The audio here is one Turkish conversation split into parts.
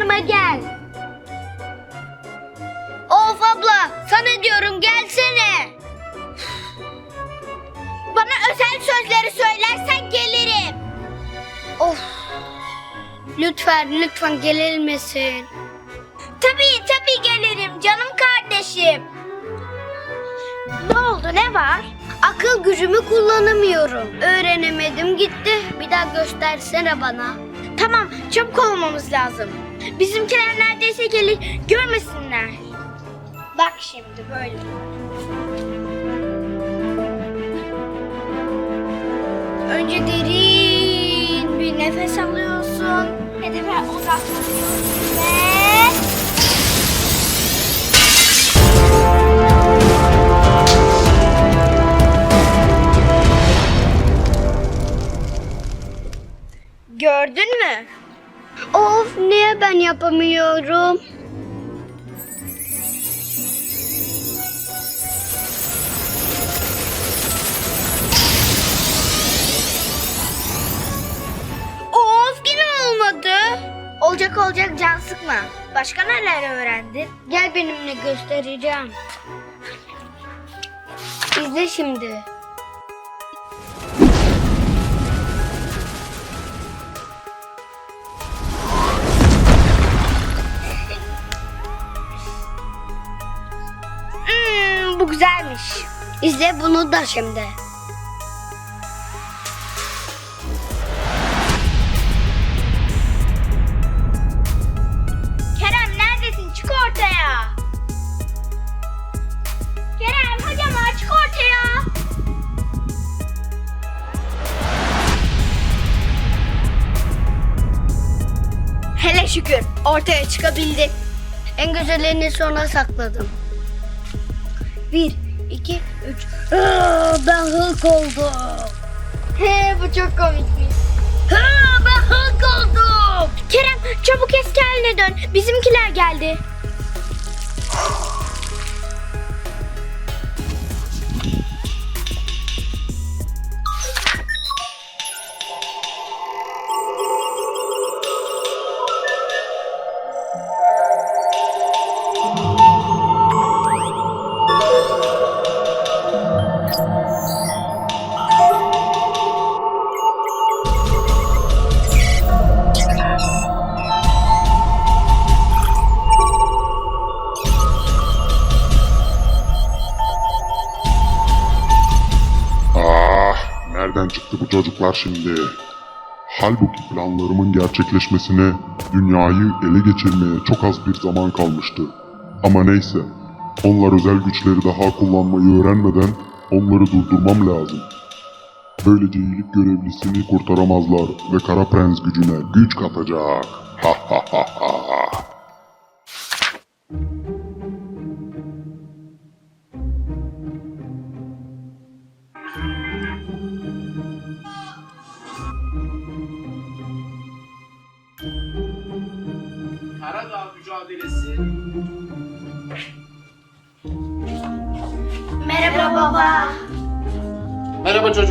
Yanıma gel. Of abla sana diyorum gelsene. Bana özel sözleri söylersen gelirim. Of. Lütfen lütfen gelilmesin. Tabii tabii gelirim canım kardeşim. Ne oldu ne var? Akıl gücümü kullanamıyorum. Öğrenemedim gitti. Bir daha göstersene bana. Tamam çabuk olmamız lazım. Bizimkiler neredeyse gelir görmesinler. Bak şimdi böyle. Önce derin bir nefes alıyorsun. Hedefe odaklanıyorsun ve... ben yapamıyorum? Of yine olmadı. Olacak olacak can sıkma. Başka neler öğrendin? Gel benimle göstereceğim. İzle şimdi. Bu güzelmiş. İzle bunu da şimdi. Kerem neredesin? Çık ortaya. Kerem ama çık ortaya. Hele şükür ortaya çıkabildim. En güzellerini sona sakladım. Bir, iki, üç. Ben Hulk oldum. He bu çok komikmiş. Ha, ben Hulk oldum. Kerem çabuk eski haline dön. Bizimkiler geldi. çıktı bu çocuklar şimdi? Halbuki planlarımın gerçekleşmesine, dünyayı ele geçirmeye çok az bir zaman kalmıştı. Ama neyse, onlar özel güçleri daha kullanmayı öğrenmeden onları durdurmam lazım. Böylece iyilik görevlisini kurtaramazlar ve Kara Prens gücüne güç katacak. Ha ha ha ha.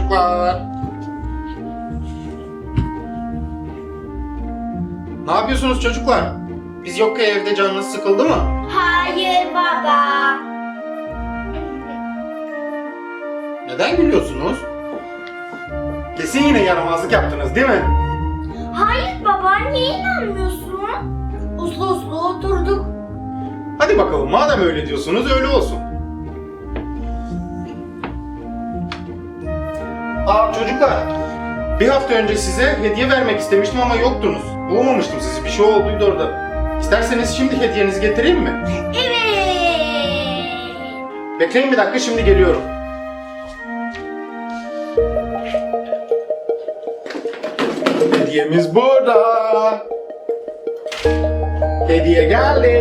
Merhaba. Ne yapıyorsunuz çocuklar? Biz yok ki evde canınız sıkıldı mı? Hayır baba. Neden gülüyorsunuz? Kesin yine yaramazlık yaptınız değil mi? Hayır baba niye inanmıyorsun? Uslu uslu oturduk. Hadi bakalım madem öyle diyorsunuz öyle olsun. Çocuklar, bir hafta önce size hediye vermek istemiştim ama yoktunuz. Bulamamıştım sizi, bir şey olduydu orada. İsterseniz şimdi hediyenizi getireyim mi? Evet. Bekleyin bir dakika, şimdi geliyorum. Hediyemiz burada. Hediye geldi.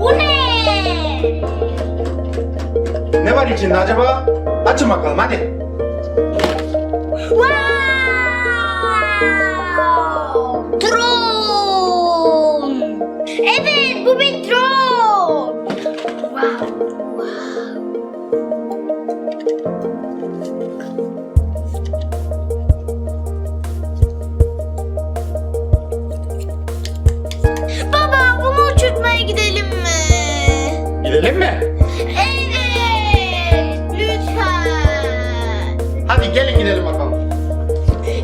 Bu ne? Ne var içinde acaba? Açın bakalım hadi. Gidelim mi? Evet. Lütfen. Hadi gelin gidelim bakalım.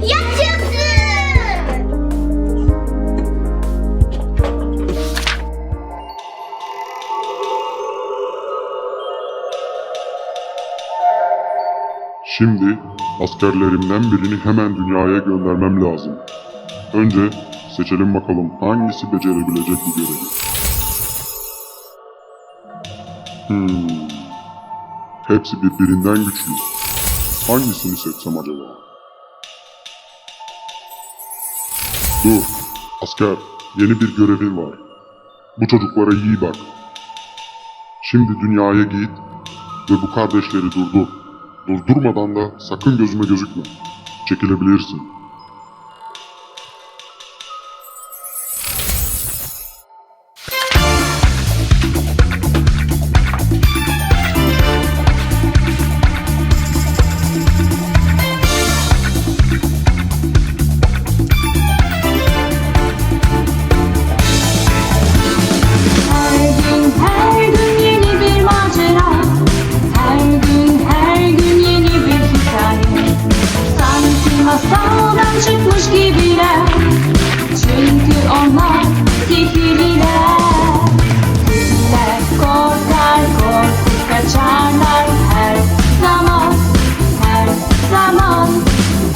Yaşasın. Şimdi askerlerimden birini hemen dünyaya göndermem lazım. Önce seçelim bakalım hangisi becerebilecek bu görevi. Hmm. Hepsi birbirinden güçlü. Hangisini seçsem acaba? Dur, asker, yeni bir görevin var. Bu çocuklara iyi bak. Şimdi dünyaya git ve bu kardeşleri durdur. Durdurmadan da sakın gözüme gözükme. Çekilebilirsin. Gibiler Çünkü onlar sihirliler Sihirler korkar korkup kaçarlar her zaman Her zaman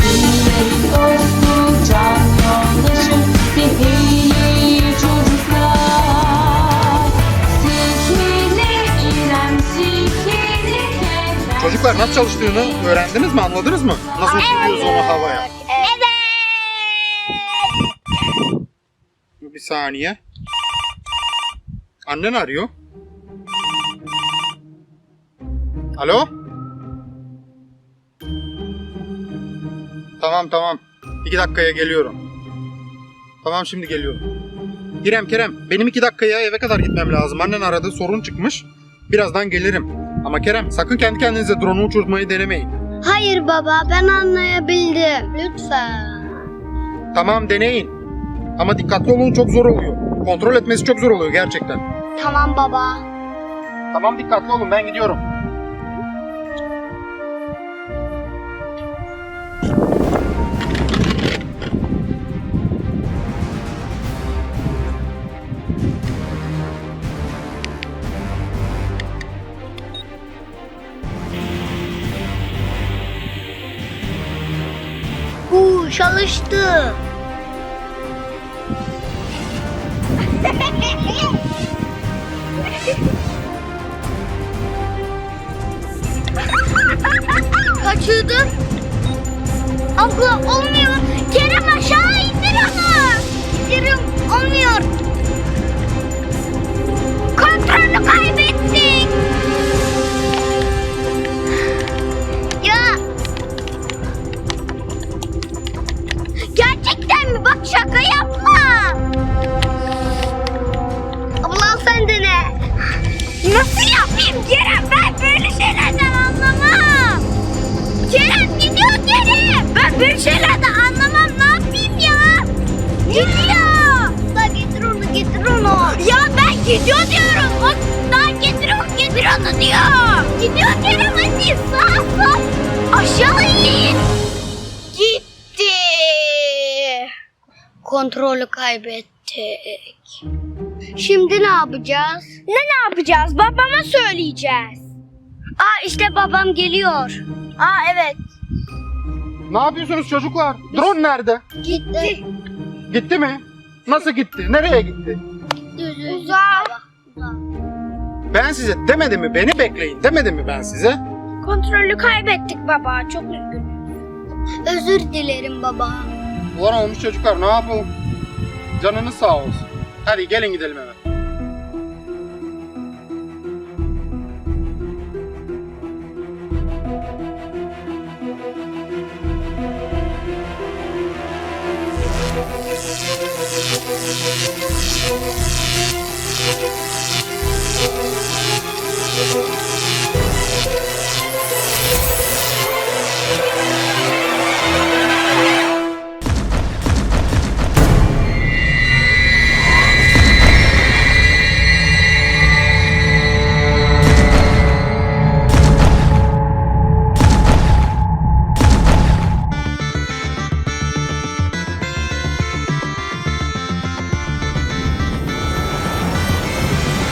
Sihirlerin dostu can yoldaşı Sihirli çocuklar Sihirli İrem sihirli keder Çocuklar nasıl çalıştığını öğrendiniz mi? Anladınız mı? Nasıl uçuruyoruz onu havaya? Evet. Bir saniye. Annen arıyor. Alo? Tamam tamam. İki dakikaya geliyorum. Tamam şimdi geliyorum. İrem Kerem benim iki dakikaya eve kadar gitmem lazım. Annen aradı sorun çıkmış. Birazdan gelirim. Ama Kerem sakın kendi kendinize drone'u uçurtmayı denemeyin. Hayır baba ben anlayabildim. Lütfen. Tamam deneyin. Ama dikkatli olun çok zor oluyor. Kontrol etmesi çok zor oluyor gerçekten. Tamam baba. Tamam dikkatli olun ben gidiyorum. Uuu çalıştı. Kaçırdı. Abla olmuyor. Kerem gidiyor diyorum. Bak daha getir onu getir onu diyor. Gidiyor Kerem hadi sağ sağ. Aşağı in. Gitti. Kontrolü kaybettik. Şimdi ne yapacağız? Ne ne yapacağız? Babama söyleyeceğiz. Aa işte babam geliyor. Aa evet. Ne yapıyorsunuz çocuklar? Drone nerede? Gitti. Gitti mi? Nasıl gitti? Nereye gitti? Uzağa. Ben size demedim mi? Beni bekleyin demedim mi ben size? Kontrolü kaybettik baba. Çok üzgünüm. Özür dilerim baba. Ulan olmuş çocuklar ne yapalım? Canınız sağ olsun. Hadi gelin gidelim eve.